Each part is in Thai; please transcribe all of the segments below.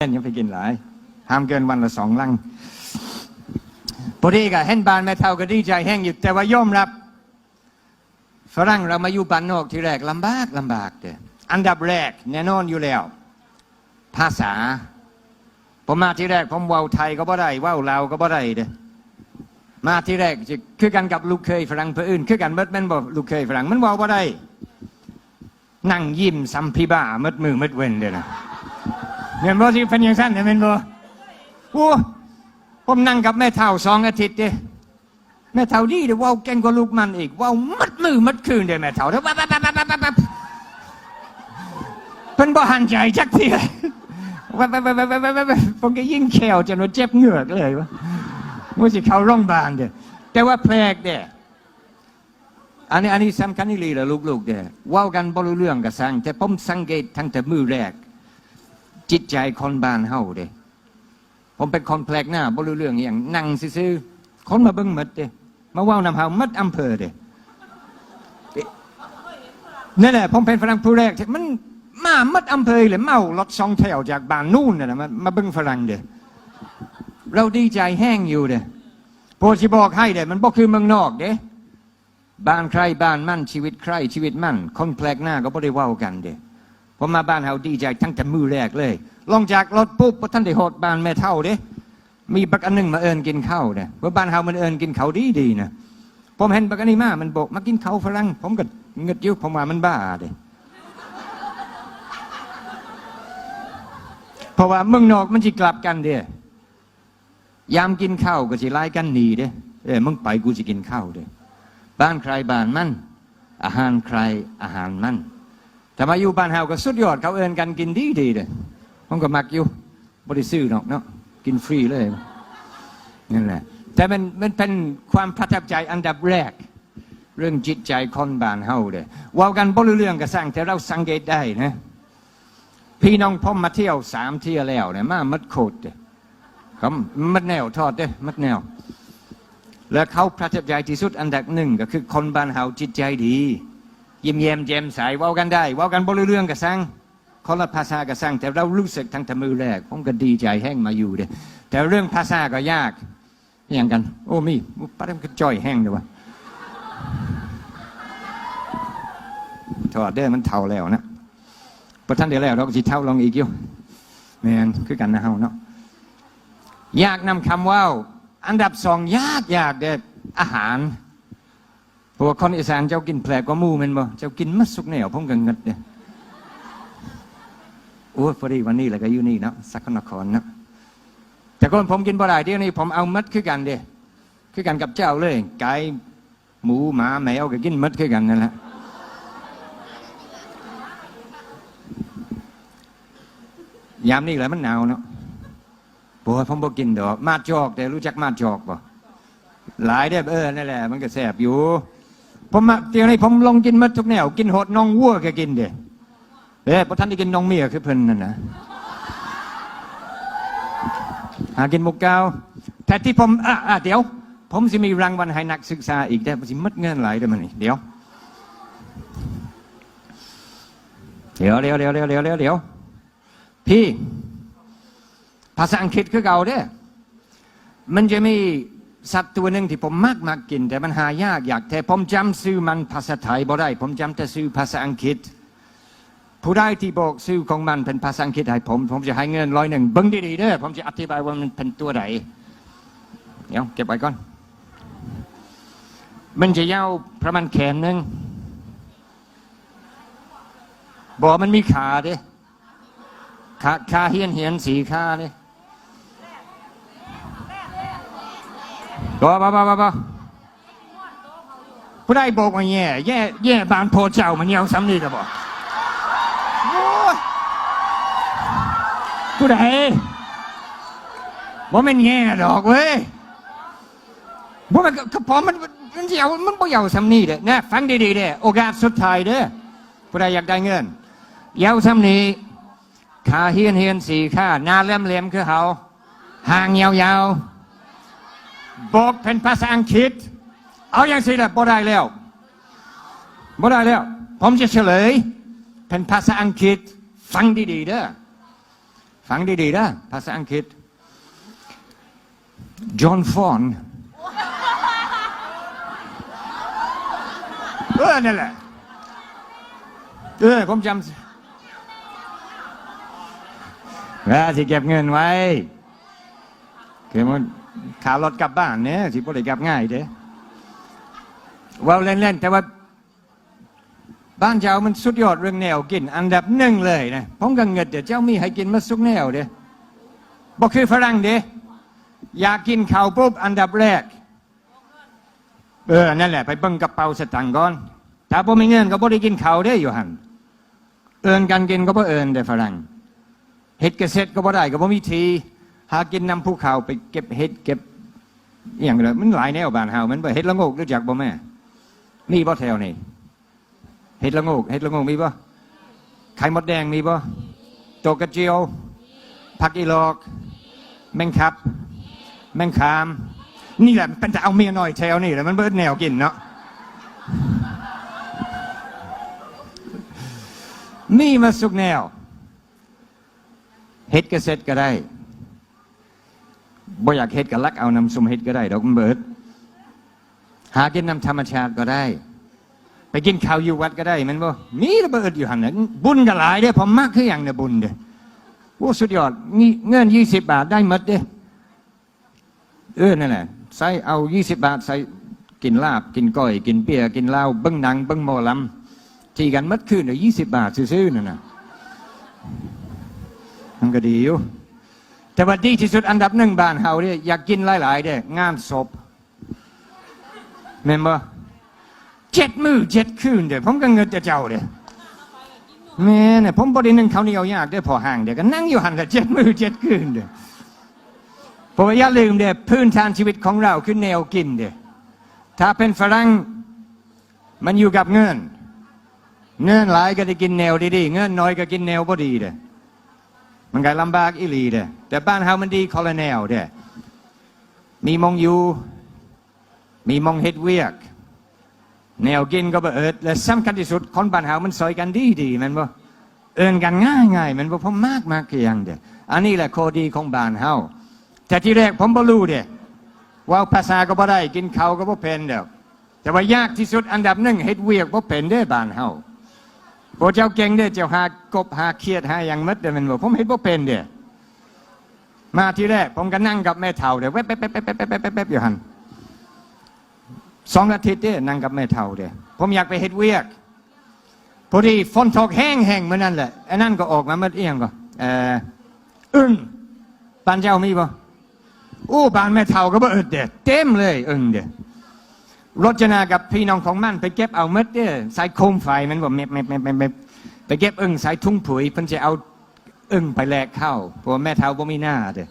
เล่นยังไปกินหลายห้ามเกินวันละสองลังพอดีก็เห็นบานแม่เท่าก็ดีใจแห้งอยู่แต่ว่ายอมรับฝรั่งเรามาอยู่บ้านนอกที่แรกลำบากลำบากเด้ออันดับแรกแน่นอนอยู่แล้ว ภาษา ผมมาที่แรกผมว้าไทยก็บ่ได้ว้าลาวก็บ่ได้เด้อมาที่แรกจะคือกันกับลูกเคยฝรั่งเพื่ออื่นคือกันเบิดแม่นบ่ลูกเคยฝรั่งมันว้าบ่ได้ นั่งยิ้มซัมพีบ้ามืดมือมืดเว้นเด้อนะ เงินบ่ที่เป็นย่างสั้นเห็นบ่โอ้ผมนั่งกับแม่เท่าสองอาทิตย์เด้แม่เท่าดีเด้เว้าเก่งกว่าลูกมันอีกว้ามัดมือมัดคืนเด้แม่เท่าเด้ปั๊บปั๊บปั๊บปั๊บปั๊บปั๊บเพิ่นบ่หันใจจักเทียปั๊บปั๊บปั๊บปั๊บปั๊บปั๊บผมก็ยิ่งแขวจนว่าเจ็บเหงือกเลยวะว่าสิเขารงพยาบาลเด้แต่ว่าแปลกเด้อันนี้อันนี้สำคัญนี่ลีละลูกๆเด้ว้ากันบ่รู้เรื่องก็สั่งแต่ผมสังเกตทั้งแต่มือแรก จิตใจคนบ้านเฮาเด้ผมเป็นคนแปลกหน้าบ่รู้เรื่องอย่างนั่งซื่อๆคนมาเบิ่งมดเด้มาว้าวนำเฮาหมดอำเภอเด้นั่นแหละผมเป็นฝรั่งผู้แรกมันมาหมดอำเภอเลยเมารถสองแถวจากบ้านนู่นน่ะมามาเบิ่งฝรั่งเด้เราดีใจแห้งอยู่เด้โพสิบอกให้เด้มันบ่คือเมืองนอกเด้บ้านใครบ้านมั่นชีวิตใครชีวิตมั่นคนแปลกหน้าก็บ่ได้ว้ากันเด้ ผมมาบ้านเฮาดีใจทั้งแต่มือแรกเลย ลงจากรถปุ๊บบ่ท่านได้โหดบ้านแม่เท่าเด้มีบักอันหนึงมาเอินกินข้าวเด้ว่าบ้านเฮามันเอินกินข้าวดีดีนะผมเห็นบักอันนี้มา มันบอกมากินข้าวฝรั่งผมก็เงึดอยู่ผมว่ามันบ้าเด้เพราะว่าเมืองนอกมันสิกลับกันเด้ยามกินข้าวก็สิไล่กันหนีเด้เอ้มึงไปกูสิกินข้าวเด้บ้านใครบ้านมันอาหารใครอาหารมัน แต่มาอยู่บ้านเฮาก็สุดยอด เขาเอินกันกินดีดีเลยผมก็มักอยู่บริซื้อหรอกเนาะกินฟรีเลยนั่นแหละ แต่มันมันเป็นความประทับใจอันดับแรก เรื่องจิตใจคนบ้านเฮาเลยเว่ากันบ่รู้เรื่องก็สร้างแต่เราสังเกตได้นะพี่น้องพ่อมาเที่ยวสามเที่ยวแล้วเนี่ยมามัดโคตรเด้เขามัดแนวทอดเด้มัดแนว แล้วเขาประทับใจที่สุดอันดับหนึ่งก็คือคนบ้านเฮาจิตใจดี ยิ้มแย้มแจ่มใสว้ากันได้ว้ากันบรู้เรื่องกับสังคนละภาษากับสังแต่เรารู้สึกทั้งแต่มือแรกผมก็ดีใจแห้งมาอยู่เด้แต่เรื่องภาษาก็ยากอย่างกัน โอ้มีป้าเดมก็จ่อยแห้งเด้อวะถอดเด้มันเท่าแล้วนะพอท่านเดี๋ยวแล้วเราก็สิเท่าลองอีกอยู่แมนคือกันนะเฮาเนาะยากนำคำว่าวอันดับสองยากยากเด้ออาหาร พว่าคนอีสานเจ้ากินแผลกว่ามูแมันบ่เจ้ากินมัดสุกแนวผมก็เงิดเนี่ยโอ้ยพอดีวันนี้แหละก็อยู่นี่เนาะสักนครเนาะแต่ก่อนผมกินบ่ได้เดี๋ยวนี้ผมเอามัดคือกันเด้คือกันกับเจ้าเลยไก่หมูหมาแมวก็กินมัดคือกันนั่นแหละยามนี้แหละมันหนาวเนาะบ่ผมบ่กินดอกมาจอกแต่รู้จักมาจอกบ่หลายได้เออนั่นแหละมันก็แสบอยู่ ผมมาเดี๋ยวนี้ผมลองกินมัดทุกแนว กินหดน้องวัวก็กินเด้เอ้พอท่านได้กินน้องเมียคือเพิ่นนั่นนะหากินมุกเกาแต่ที่ผมอะอะเดี๋ยว ผมจะมีรางวัลให้นักศึกษาอีกได้ผมจะมัดเงินหลายเด้อมันนี่เดี๋ยวเดี๋ยวเดี๋ยวเดี๋ยวเดี๋ยวเดี๋ยวเดี๋ยวเดี๋ยวพี่ ภาษาอังกฤษคือเก่าเด้มันจะมี สัตว์ตัวหนึ่งที่ผมมากมากกิน แต่มันหายากอยากแต่ผมจำซื้อมันภาษาไทยบ่ได้ ผมจำแต่ซื้อภาษาอังกฤษ ผู้ใดที่บอกซื้อของมันเป็นภาษาอังกฤษให้ผม ผมจะให้เงินร้อยหนึ่งเบิ้งดีๆเด้อผมจะอธิบายว่ามันเป็นตัวไหนเดี๋ยวเก็บไว้ก่อน มันจะยาวประมาณแขนหนึ่งบอกมันมีขาด้ขาขาเฮียนเฮียนสีขาเด้ บ่บ่บ่บ่บ่ผู้ใดบอกว่าแย่แย่แย่บานโพเจ้ามันเหี่ยวซ้ำนี่จะบอกโอ้ยผู้ใดบ่แม่นแย่ดอกเว้ยบ่แม่นกระพาะมันมันเหี่ยวมันบ่เหี่ยวซ้ำนี่เด้อนะฟังดีๆเด้อโอกาสสุดท้ายเด้อผู้ใดอยากได้เงินเหี่ยวซ้ำนี้ขาเฮียนเฮียนสีข้าหน้าเล่มเล่มคือเขาหางยาวๆ บอกเป็นภาษาอังกฤษ เอาอย่างสิละบ่ได้แล้วบ่ได้แล้ว ผมจะเฉลย เป็นภาษาอังกฤษ ฟังดีๆเด้อฟังดีๆนะภาษาอังกฤษจอห์นฟอนเออนั่นแหละเออผมจำว่าที่เก็บเงินไว้คือมัน ขารถกลับบ้านเนี่ยสิบ่ได้กลับง่ายเด้ว่าเล่นๆแต่ว่า บ้านเจ้ามันสุดยอดเรื่องแนวกิน อันดับหนึ่งเลยนะผมก็เงิดเดี๋ยวเจ้ามีให้กินมาสุกแนวเด้บอกคือฝรั่งเด้อยากกินข้าวปุ๊บอันดับแรก เออนั่นแหละ ไปเบิ่งกระเป๋าสตังค์ก่อนถ้าบ่มีเงินก็บ่ได้กินข้าวเด้อยู่หันเอินกันกินก็บ่เอินเด้ฝรั่งเฮ็ดเกษตรก็บ่ได้ก็บ่มีที หากินนำภูเขาไปเก็บเฮ็ดเก็บอย่างเลยมันหลายแนวบ้านเฮามันบ่เฮ็ดละโงกรู้จักบ่แม่ มีบ่แถวนี้เฮ็ดละโงกเฮ็ดละโงกมีบ่ไข่มดแดงมีบ่โตกระเจียวผักอีลอก แมงคับ แมงคาม นี่แหละเป็นจะเอาเมียหน่อยแถวนี่แหละมันเบิดแนวกินเนาะมีมาสุกแนวเฮ็ดก็เสร็จก็ได้ บ่อยากเฮ็ดก็ลักเอาน้ำซุมเฮ็ดก็ได้ดอกมันเบิด หากินน้ำธรรมชาติก็ได้ ไปกินข้าวอยู่วัดก็ได้มันบ่มีระเบิดอยู่หันน่ะบุญก็หลายเด้อผมมากคืออย่างเนี่ยบุญเด้โอ้สุดยอดเงินยี่สิบบาทได้หมดเด้อเออนั่นแหละใส่เอายี่สิบบาทใส่กินลาบกินก้อย กินเปียกินเหล้าเบิ้งหนังเบิ้งหมอลำที่กันมัดคืนเดี๋ยวยี่สิบบาทซื้อๆนั่นน่ะมันก็ดีอยู่ แต่ว่าดีที่สุดอันดับหนึ่งบ้านเฮาเนี่ยอยากกินหลายๆเด้งานศพแม่นบ่เจ็ดมือเจ็ดคืนเด้ผมก็เงินจะเจ้าเด้แม่เนี่ยผมบ่ได้นึ่งเขาวเหนียวยากเด้อพอห่างเด้ก็นั่งอยู่หันแต่เจ็ดมือเจ็ดคืนเด้เพราะว่าอย่าลืมเด้พื้นฐานชีวิตของเราคือแนวกินเด้ถ้าเป็นฝรั่งมันอยู่กับเงิน เงินหลายก็ได้กินแนวดีๆ เงินน้อยก็กินแนวบ่ดีเด้ มันก็ลำบากอีหลีเด้แต่บ้านเฮามันดีคอลแนวเด้มีมองอยู่ มีมองเฮ็ดเวียก แนวกินก็บ่เอิดและสำคัญที่สุดคนบ้านเฮามันซอยกันดีดีมันบ่เอินกันง่ายง่ายมันบ่ผมมากมากคือหยังเด้อันนี้แหละข้อดีของบ้านเฮาแต่ที่แรกผมบ่รู้เด้ว่าภาษาก็บ่ได้กินข้าวก็บ่เป็นเด้แต่ว่ายากที่สุดอันดับหนึ่งเฮ็ดเวียกบ่เป็นเด้บ้านเฮา พวเจ้าเก่งเด้เจ้าหากบหาเครียดหาอย่างมัดเดี๋ยวมันบอกผมเห็นว่เป็นเดี๋ยมาทีแรกผมก็นั่งกับแม่เท่าเด้แว๊บแป๊บแป๊บแป๊บแป๊บแป๊บแป๊บอยู่หันสองอาทิตย์เดี๋ยนั่งกับแม่เท่าเดี๋ยผมอยากไปเฮ็ดเวียกพอดีฝนตกแห้งแห้งเมือนนั่นแหละไอ้นั่นก็ออกมามื่เอียงก็เอออึ้งบ้านเจ้ามีบ่อู้บ้านแม่เท่าก็บ่เอิดเดี๋ยเต็มเลยอึ้งเดี๋ย รจนากับพี่น้องของมันไปเก็บเอาเม็ดเนี่ยใส่โคมไฟมันบอกเม็บเม็บเม็บเม็บไปเก็บอึ่งใส่ทุ่งปุ๋ยเพิ่นจะเอาอึ่งไปแลกเข้าเพราะแม่เท้าบ่มีหน้าเด้อ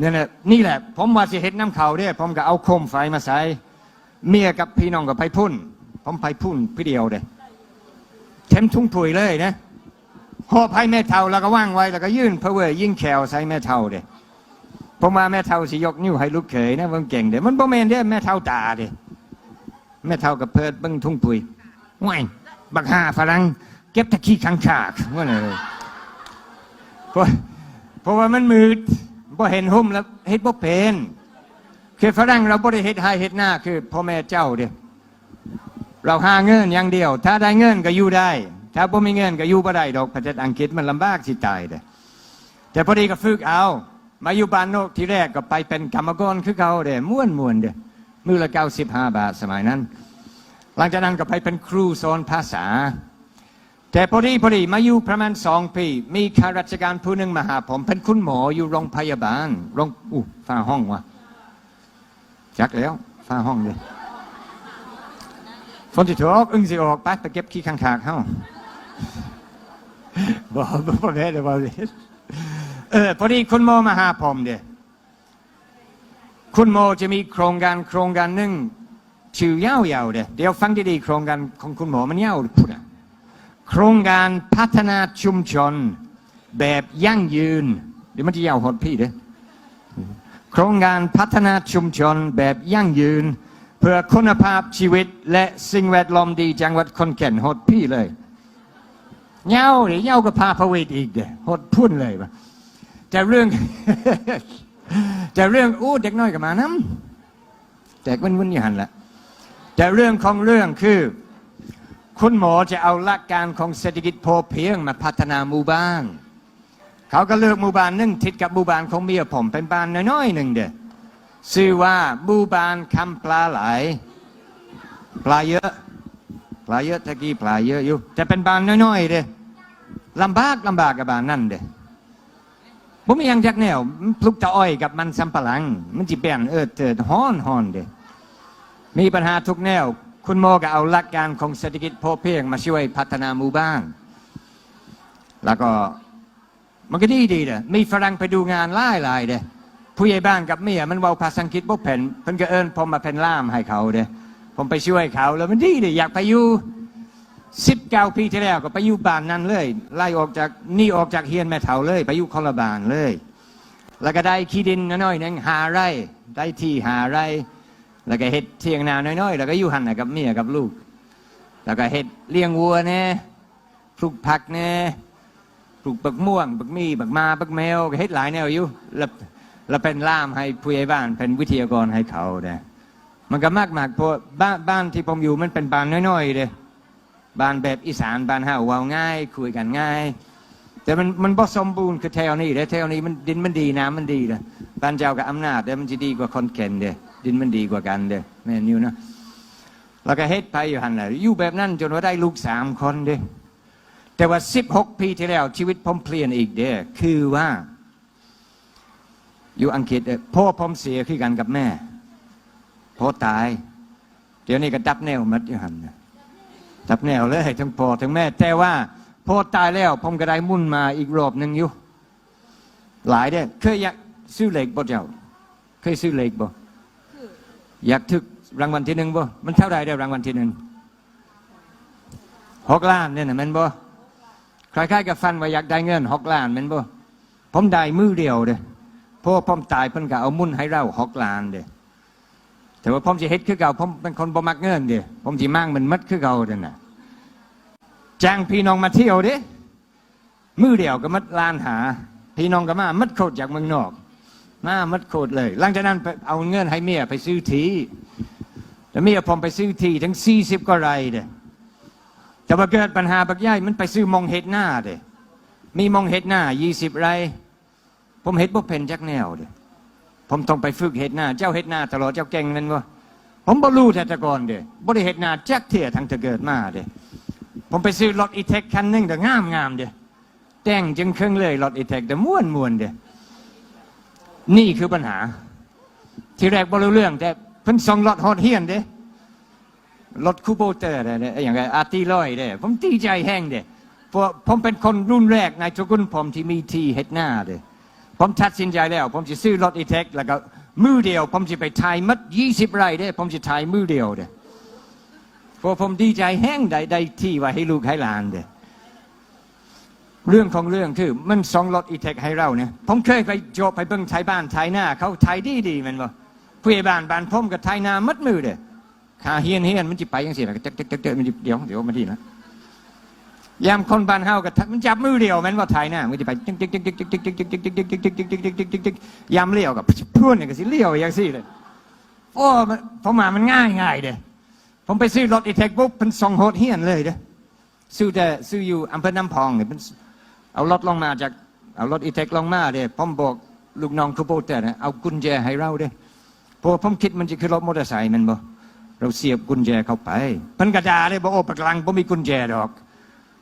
นี่ยแหละนี่แหละ ผมว่าสิเฮ็ดน้ำเขาเด้อผมก็เอาโคมไฟมาใส่เมียกับพี่น้องกับไปพุ่น ผมไปพุ่นพี่เดียวเด้อเต็มทุ่งปุ๋ยเลยนะห่อไผ่แม่เท่าแล้วก็ว่างไว้แล้วก็ยื่นเพอเวอยิ่งแขวใส่แม่เท่าเด้อผมว่าแม่เท่าสิยกนิ้วให้ลูกเขยนะเบิ่งเก่งเด้อมันบ่แม่นเด้อแม่เท่าตาเด้อ แม่เท่ากับเพิดเบิ้งทุ่งปุยว้ายบักหาฝรั่งเก็บตะขี้ขังขากว่าไงเพราะเพราะว่ามันมืดพอเห็นหุ่มแล้วเฮ็ดบ่เป็นคือฝรั่งเราบ่ได้เฮ็ดให้เฮ็ดหน้าคือพ่อแม่เจ้าเดียเราหาเงินอย่างเดียว ถ้าได้เงินก็อยู่ได้ ถ้าบ่มีเงินก็อยู่บ่ได้ดอกประเทศอังกฤษมันลำบากสิตายเด้แต่พอดีก็ฝึกเอา มาอยู่บ้านนกทีแรกก็ไปเป็นกรรมกรคือเขาเด้ม่วนม่วนๆเด้ มือละเก้าสิบห้าบาทสมัยนั้น หลังจากนั้นก็ไปเป็นครูสอนภาษา แต่พอดีพอดีมาอยู่ประมาณสองปีมีข้าราชการผู้หนึ่งมาหาผม เป็นคุณหมออยู่โรงพยาบาลโรงอู้ฝ้าห้องวะจักแล้วฝ้าห้องเลยฝนจะตกอึ้งสิออกไปไปเก็บขี้ข้างขากเฮ้าบอกบอกแม่เลยบอกเลยเออพอดีคุณหมอมาหาผมเดีย คุณโมจะมีโครงการโครงการหนึ่งชื่อยาวๆเดี๋ยเดี๋ยวฟังดีๆโครงการของคุณหมอมันยาวพูดอะโครงการพัฒนาชุมชน แบบยั่งยืนเดี๋ยวมันจะยาวหดพี่เด้โครงการพัฒนาชุมชนแบบยั่งยืน เพื่อคุณภาพชีวิตและสิ่งแวดล้อมดีจังหวัดขอนแก่นหดพี่เลยเงาเดี๋ยวเงาก็พาพระเวทอีกเด้หดพุ่นเลยวะแต่เรื่อง แต่เรื่องอู้เด็กน้อยกับมาน้ำแต่วันวันยู่หันละแต่เรื่องของเรื่องคือ คุณหมอจะเอาหลักการของเศรษฐกิจพอเพียงมาพัฒนาหมู่บ้าน เขาก็เลือกหมู่บ้านหนึ่งทิศกับหมู่บ้านของเมียผมเป็นบ้านน้อยๆหนึ่งเด้อชื่อว่าหมู่บ้านคำปลาไหลปลาเยอะปลาเยอะตะกี้ปลาเยอะอยู่แต่เป็นบ้านน้อยๆเด้ลำบากลำบากกับบ้านนั่นเด้ ผมมีหยังจากแนวมันปลุกตะอ้อยกับมันสำปะหลัง มันจิแบนเออเติดฮ้อนฮ้อนเด้มีปัญหาทุกแนว คุณโมก็เอาหลักการของเศรษฐกิจพอเพียงมาช่วยพัฒนาหมู่บ้าน แล้วก็มันก็ดีดีเด้มีฝรั่งไปดูงานไล่ลายเด้ผู้ใหญ่บ้านกับเมียมันเว้าภาษาอังกฤษบ่เป็นเพิ่นก็เอิ้นผมมาเป็นล่ามให้เขาเด้ผมไปช่วยเขาแล้วมันดีเลยอยากไปอยู่ สิบเก้าปีที่แล้วก็ไปอยู่บ้านนั้นเลย ไล่ออกจากนี่ออกจากเฮียนแม่เฒ่าเลย ไปอยู่คนลบานเลย แล้วก็ได้ขี้ดินน้อยๆนึงหาไร่ ได้ที่หาไร่ แล้วก็เฮ็ดเทียงนาน้อยๆ แล้วก็อยู่หันกับเมียกับลูก แล้วก็เฮ็ดเลี้ยงวัวแน่ปลูกผักแน่ปลูกบักม่วงบักมีบักมาบักแมวก็เฮ็ดหลายแนวอยู่แล้วแล้วเป็นล่ามให้ผู้ใหญ่บ้านเป็นวิทยากรให้เขาเด้มันก็มากมากเพราะบ้านบ้านที่ผมอยู่มันเป็นบ้านน้อยๆเลย บ้านแบบอีสานบ้านเฮาเว้าง่าย คุยกันง่าย แต่มันมันบ่สมบูรณ์คือแถวนี้เด้แถวนี้มันดินมันดีน้ำมันดีเลยบ้านเจ้ากับอำนาจเด้มันจะดีกว่าคนแก่นเด้ดินมันดีกว่ากันเด้แม่นอยู่นะแล้วก็เฮ็ดไปอยู่หันแหละอยู่แบบนั้นจนว่าได้ลูกสามคนเด้แต่ว่าสิบหกปีที่แล้ว ชีวิตผมเปลี่ยนอีกเด้คือว่า อยู่อังกฤษเด้พ่อผมเสียคือกันกับแม่พ่อตาย เดี๋ยวนี้ก็ดับแนวมัดอยู่หันนะ ดับแนวเลยทั้งพ่อทั้งแม่ แต่ว่าพ่อตายแล้วผมก็ได้มุ่นมาอีกรอบหนึ่งอยู่ หลายเด้เคยอยากซื้อเหล็กบ่เจ้า เคยซื้อเหล็กบ่อยากถึกรางวัลที่หนึ่งบ่มันเท่าไรได้รางวัลที่หนึ่งหกล้านเนี่ยนะแมันบ่คล้ายๆกับฟันว่าอยากได้เงินหกล้านแมันบ่ผมได้มือเดียวเด้พราะผมตายเพิ่นก็เอามุ่นให้เราหกล้านเด้อ แต่ว่าผมจะเฮ็ดคือเก่าผมเป็นคนบ่มักเงินเดีผมจะมั่งมันมัดคือเก่าเด้น่ะจ้างพี่น้องมาเที่ยวเด้มือเดียวก็มัดลานหา พี่น้องก็มามัดโคตรจากเมืองนอกมามัดโคตรเลย หลังจากนั้นไปเอาเงินให้เมียไปซื้อทีแต่เมียผมไปซื้อทีทั้งสี่สิบกว่าไรเด้แต่ว่าเกิดปัญหาบักใหญ่มันไปซื้อมองเห็ดหน้าเด้มีมองเห็ดหน้ายี่สิบไร ผมเห็ดบ่เป็นจักแนวเด้ ผมต้องไปฝึกเห็ดหน้า เจ้าเห็ดหน้าตลอดเจ้าเก่งแมันวะผมบ่รู้แต่ตะกอนเด้บ่ได้เห็ดหน้าจักเทียทั้งแต่เกิดมาเด้ผมไปซื้อรถอีเทคคันหนึงแต่งามงามเด้แต่งจึงเครื่องเลยรถอีเทคแต่ม่วนม่วนเด้นี่คือปัญหา ที่แรกบ่รู้เรื่อง แต่เพิ่นส่งรถฮอดเฮียนเด้รถคูโบเตอร์เด้อย่างไรอาร์ตีร้อยเด้ผมดีใจแห้งเด้เพราะผมเป็นคนรุ่นแรกในตระกูลผมที่มีทีเห็ดหน้าเด้ ผมตัดสินใจแล้ว ผมจะซื้อรถอีเทคแล้วก็มือเดียว ผมจะไปถ่ายมัดยี่สิบไร่ได้ ผมจะถ่ายมือเดียวเด้เพราะผมดีใจแห้งได้ได้ที่ไว้ให้ลูกให้หลานเด้เรื่องของเรื่องคือมันส่งรถอีเทคให้เราเนี่ยผมเคยไปโจบไปเบิ่งไทยบ้านไทยหน้า เขาไทยดีดีมันบ่ผู้ใหญ่บ้านบ้านผมกับไทยหน้ามัดมือเด้ขาเฮียนเฮียนมันจะไปยังสิล่ะเจ๊กเจ๊กเจ๊กเจ๊กมันจะเดี๋ยวเดี๋ยวมาดีนะ ยามคนบ้านเฮาก็มันจับมือเดียวแมันว่าไทยนะมันจะไปจิ๊กจิ๊กจิ๊กจิ๊กจิ๊กจิ๊กจิ๊กจิ๊กจิ๊กจิ๊กจิ๊กจิ๊กจิ๊กจิ๊กจิ๊กจิ๊กยามเลี้ยวกับพูดเนี่ยก็สิเลี้ยวอย่างสิเลยโอ้ผมมามันง่ายง่ายเด้ผมไปซื้อรถอีเทคปุ๊บเป็นสองโหดเฮียนเลยเด้ซื้อแต่ซื้ออยู่อำเภอน้ำพองเนี่ยเป็นเอารถลงมาจากเอารถอีเทคลงมาเด้ผมบอกลูกน้องคูโปเตอร์เอากุญแจให้เราเด้เพราะผมคิดมันจะคือรถมอเตอร์ไซค์มันบ่เราเสียบกุญแจเข้าไปมันกระดาเลยบอกโอ้ปากลังผมมีกุญแจดอก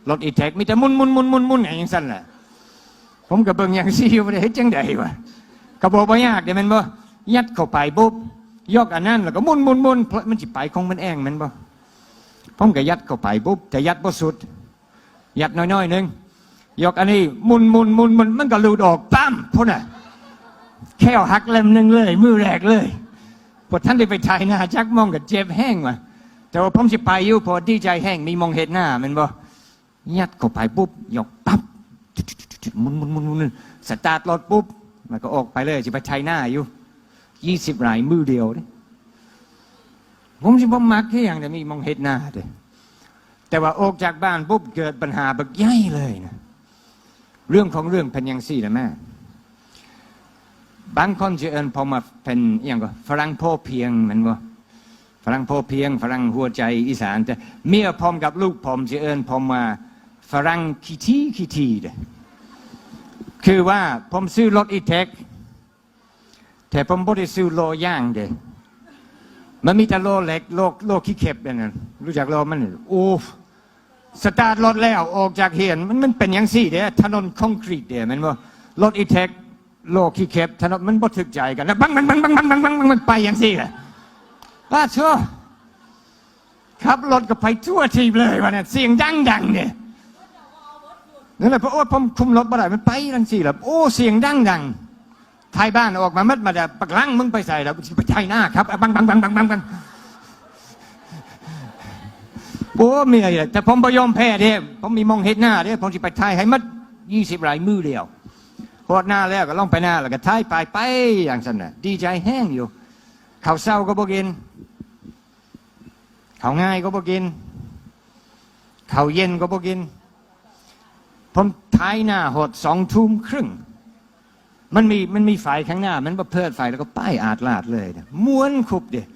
รถอีแท็กมีแต่มุนมุนมุนมุนมุนอย่างสั้นแหละผมกับเบิ่งอย่างซี่ไม่ได้เฮ็ดจังใดวะกระบอกบ่ยากเดี๋ยวมันบ่ยัดเข้าไปปุ๊บยกอันนั้นแล้วก็มุนมุนมุนเพราะมันสิไปของมันเองมันบ่ผมก็ยัดเข้าไปปุ๊บแต่ยัดบ่สุด ยัดน้อยๆหนึงยกอันนี้มุนมุนมุนมุนมันก็หลุดออกปั๊มพ่นน่ะแค่หักเล่มหนึงเลยมือแรกเลยพอท่านได้ไปถ่ายหน้าจักมองกับเจ็บแห้งว่ะแต่ว่าผมสิไปอยู่พอดีใจแห้งมีมองเห็นหน้ามันบ่ ยัดเข้าไปปุ๊บยกปั๊บหมุนหมุนหมุนหมุนสตาร์ทรถปุ๊บ มันก็ออกไปเลยจะไปชัยหน้าอยู่ยี่สิบรายมือเดียวเด้ผมสิบ่มักแค่อย่างเดียวมีมองเห็ดหน้าเด้แต่ว่าออกจากบ้านปุ๊บเกิดปัญหาบักใหญ่เลยนะเรื่องของเรื่องเป็นยังสี่นะแม่บางคนจะเอินผมมาเป็นอย่างก็ฝรั่งพ่อเพียงมันบ่าฝรั่งพ่อเพียงฝรั่งหัวใจอีสานแต่เมียผมกับลูกผมจะเอินผมมา ฝรั่งขี้ทีขี้ทีเดคือว่าผมซื้อรถอีเทกแต่ผมไม่ได้ซื้อโลย่างเดมันมีแต่โลเล็กโลโลขี้เข็บเนี่ยรู้จักโลมันโอ้สตาร์ทรถแล้วออกจากเหียนมันมันเป็นยังสี่เด้ถนนคอนกรีตเด้มันว่ารถอีเทกโลขี้เข็บถนนมันบ่ถึกใจกันนะบังบังบังบังบังบังบังมันไปยังสี่และป้าชัวขับรถก็ไปทั่วทีเลยวันนี้เสียงดังดังเนี่ย นั่นแหละเพราะว่าผมคุมรถบ่ได้มันไปทังสี่แหละโอ้เสียงดังดังไทยบ้านออกมามัดมาแต่ปักลังมึงไปใส่แล้วไปไทยหน้าครับบังบังบังบังบังบังโอ้เมียแต่ผมพยอมแพ้เด้ผมมีมองเห็นหน้าเด้ผมจะไปไทยให้มัดยี่สิบรายมือเดียวโคตรหน้าแล้วก็ล่องไปหน้าแล้วก็ไทยไปไปอย่างนั้นน่ะดีใจแห้งอยู่ข้าวเศร้าก็บ่กินข้าวง่ายก็บ่กินข้าวเย็นก็บ่กิน ผมไทยหน้าหดสองทุ่มครึ่ง มันมีมันมีไฟข้างหน้า มันประเพิดไฟแล้วก็ป้ายอาดลาดเลยม้วนคุบเดีย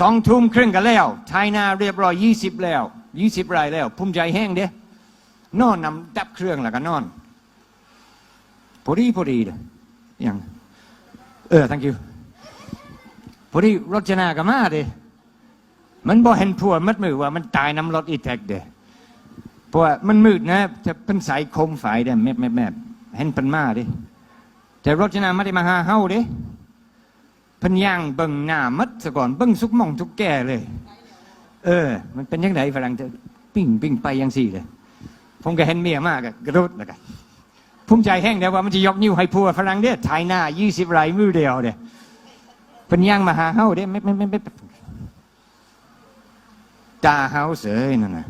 สองทุ่มครึ่งกันแล้วทายหน้าเรียบร้อยยี่สิบแล้วยี่สิบรายแล้วภูมิใจแห้งเด้นอนนำดับเครื่องแล้วก็นอนพอดีพอดีเด้อย่างเออ thank you พอดีรถจนากับมาเด้มันบ่เห็นผัวมัดมือว่ามันตายน้ำรถอีแท็กเด้ เพราะว่ามันมืดนะจะเพิ่นใส่โคมไฟเด้แมบแมบแมบเห็นเพิ่นมาด้แต่รจนาไม่ได้มาหาเฮาด้เพันย่างเบิ่งหน้ามัดซะก่อนเบิ่งสุกมองทุกแก่เลย เออ มันเป็นยังไงฝรั่งเธอปิ้งปิ้งไปยังสี่เลย ผมก็เห็นเมียมากกระโดดแล้วกันภูมิใจแห้งเดียวว่ามันจะยกนิ้วให้พัวฝรั่งเด้อถ่ายหน้ายี่สิบไรมือเดียวเด้เพันย่างมาหาเฮาเด้ไม่ไม่ไม่ไม่ตาเฮาเสยนั่นน่ะ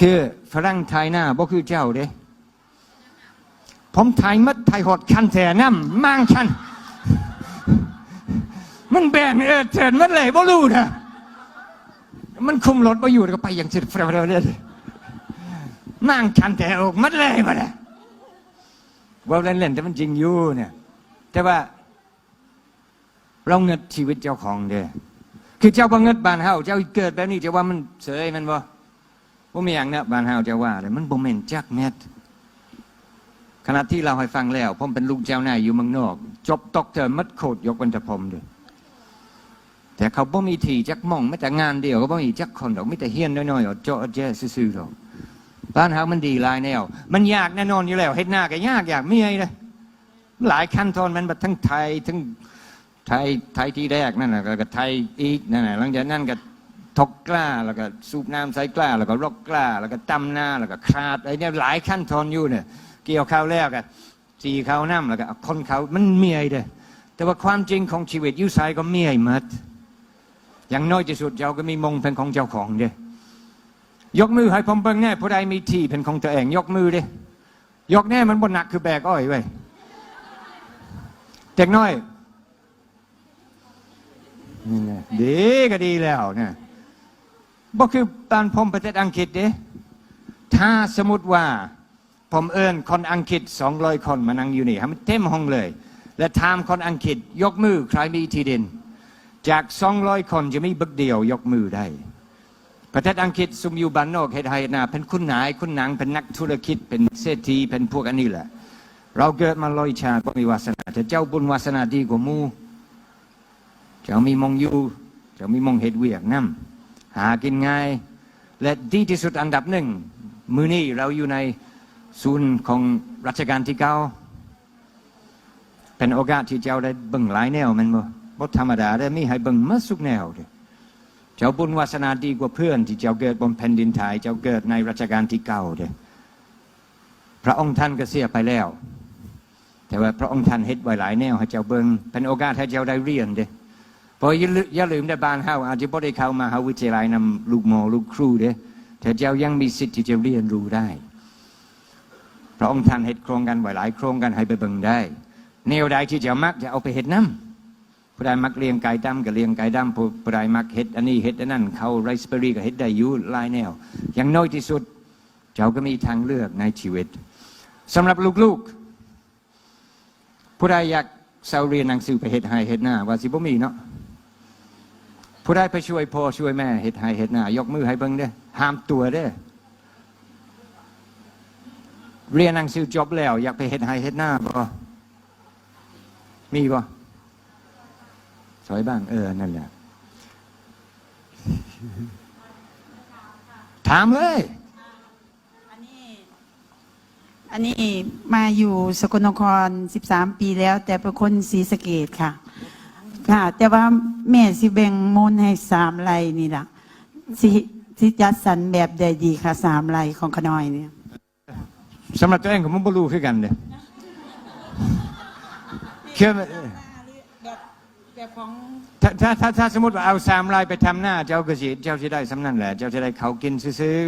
คือฝรั่งถ่ายหน้าบ่คือเจ้าเด้ ผมถ่ายมัดถ่ายหดคันแถน้ำมั่งคัน มันแบนเออเถินมัดเลยบ่รู้นะมันคุมรถมาอยู่ก็ไปอย่างสุดเฟรๆเลยมั่งคันแถออกมัดเลยมาเลยว่าเล่นๆแต่มันจริงอยู่เนี่ยแต่ว่า เราเงิดชีวิตเจ้าของเด้อคือเจ้าบ่เงิดบ้านเฮาเจ้าเกิดแบบนี้จะว่ามันเสยมันบ่ บ่มีอย่างเนี้ยบ้านเฮาจะว่าเลยมันบ่แม่นจักแมทขณะที่เราให้ฟังแล้วผมเป็นลูกเจ้านายอยู่เมืองนอก จบตกเทอมัดโคตรยกวันจะผมด้วยแต่เขาบ่มีทีจักมองไม่แต่งานเดียวก็บ่มีจักคนดอกไม่แต่เฮียนน้อยๆเอาเจาะแจ้ซื่อๆดอกบ้านเฮามันดีหลายแนว มันยากแน่นอนอยู่แล้วเฮ็ดหน้าก็ยากอยากมีอะไรเลยหลายขั้นตอนมันแบบทั้งไทยทั้งไทยไทยที่แรกนั่นแหละก็ไทยอีกนั่นแหละหลังจากนั้นก็ ทกกล้าแล้วก็สูบน้ำใส่กล้า แล้วก็รกกล้า แล้วก็ตำหน้าแล้วก็คาดไอ้เนี่ยหลายขั้นตอนอยู่เนี่ยเกี่ยวข้าวแล้วกันจีข้าวน้ำแล้วก็คนเขามันเมียเด้แต่ว่าความจริงของชีวิตอยุสายก็เมียหมดอย่างน้อยที่สุดเจ้าก็มีมงเป็นของเจ้าของเด้ยกมือให้ผมเบิ่งแน่ผู้ใดมีที่เป็นของตัวเอง ยกมือเด้ยกแน่มันบนหนักคือแบกอ้อยไว้เด็กน้อยนี่แหละดีก็ดีแล้วเนี่ย บ่คือตอนผมประเทศอังกฤษเด้ถ้าสมมติว่าผมเอิญคนอังกฤษสองร้อยคนมานั่งอยู่นี่ให้มันเต็มห้องเลย และถามคนอังกฤษยกมือใครมีที่ดิน จากสองร้อยคนจะมีบึกเดียวยกมือได้ ประเทศอังกฤษซุมอยู่บ้านนอกเฮดไฮนาเป็นคุณนายคุณนางเป็นนักธุรกิจเป็นเศรษฐีเป็นพวกอันนี้แหละ เราเกิดมาลอยชาติบ่มีวาสนาแต่เจ้าบุญวาสนาดีกว่ามูเจ้ามีมองอยู่เจ้ามีมองเห็ดเวียกน้ำ หากินง่าย และดีที่สุดอันดับหนึ่ง มือนี้เราอยู่ในศูนย์ของรัชกาลที่เก้าเป็นโอกาสที่เจ้าได้เบิ่งหลายแนวมันบ่บธรรมดาได้มีให้เบิ่งมาสุกแนวเด้เจ้าบุญวาสนาดีกว่าเพื่อน ที่เจ้าเกิดบนแผ่นดินไทยเจ้าเกิดในรัชกาลที่เก้าเด้พระองค์ท่านก็เสียไปแล้ว แต่ว่าพระองค์ท่านเฮ็ดไว้หลายแนวให้เจ้าเบิ่งเป็นโอกาสให้เจ้าได้เรียนเด้ พราะอย่าลือย่าลืมได้บ้านเฮาอาจจะบ่ได้เข้ามาหาวิทยาลัยนำลูกหมอลูกครูเด้แต่เจ้ายังมีสิทธิ์ที่จะเรียนรู้ได้พระองค์ท่านเห็ดโครงกันไว้หลายโครงกันให้ไปเบิ่งได้แนวใดที่จะมักจะเอาไปเห็ดน้ำผู้ใดมักเลี้ยงไก่ดำก็เลี้ยงไก่ดำผู้ใดมักเห็ดอันนี้เห็ดอันนั้นเขาไรซ์เบอรี่ก็เห็ดได้อยู่ลายแนว อย่างน้อยที่สุด เจ้าก็มีทางเลือกในชีวิตสำหรับลูกๆผู้ใดอยากเสาเรียนหนังสือไปเฮ็ดให้เฮ็ดหน้าว่าสิบ่มีเนาะ ผู้ใดไปช่วยพ่อช่วยแม่เฮ็ดให้เฮ็ดหน้ายกมือให้เบิ่งเด้อห้ามตัวเด้อเรียนหนังสือจบแล้ว อยากไปเฮ็ดให้เฮ็ดหน้าบ่มีบ่สอยบ้างเออนั่นแหละถามเลย อันนี้ อันนี้มาอยู่สกลนคร 13 ปีแล้ว แต่เป็นคนศรีสะเกดค่ะ ค่ะ แต่ว่าแม่สิแบ่งมูลให้สามไร่นี่ล่ะสิสิจัดสรรแบบใดดีค่ะสามไร่ของขน้อยเนี่ยสำหรับตัวเองก็มันบ่รู้คือกันเด้เชื่อไหมแบบแบบของถ้าถ้าถ้าถ้าสมมติว่าเอาสามลายไปทำหน้า เจ้าก็สิเจ้าสิได้สำนั่นแหละ เจ้าจะได้เขากินซื้อ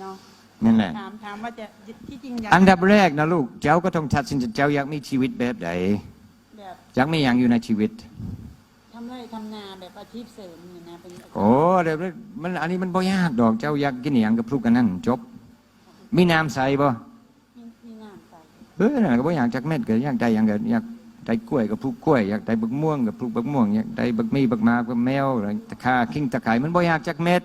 เนาะๆนั่นแหละถามถามว่าจะที่จริงอยากอันดับแรกนะลูก เจ้าก็ต้องตัดสินใจเจ้าอยากมีชีวิตแบบใดแบบอยากมีอย่างอยู่ในชีวิตทำ ไร่ทำนาแบบอาชีพเสริมเนี่ยนะเป็นโอ้เดี๋ยวมันอันนี้มันบ่ยากดอกเจ้าอยากกินอหย่างกับพลุกกันนั่นจบ มีน้ำใส่บ่ มีมีน้ำใส่เออนั่นก็บ่อยากจักเม็ดก็อยากได้อย่างก็อยากได้กล้วยกับพลุกกล้วยอยากได้บักม่วงกับพลุกบักม่วงอยากได้บักมีบักหมากบักแมวอะไรตะขาคิงตะไคร้มันบ่อยากจักเม็ด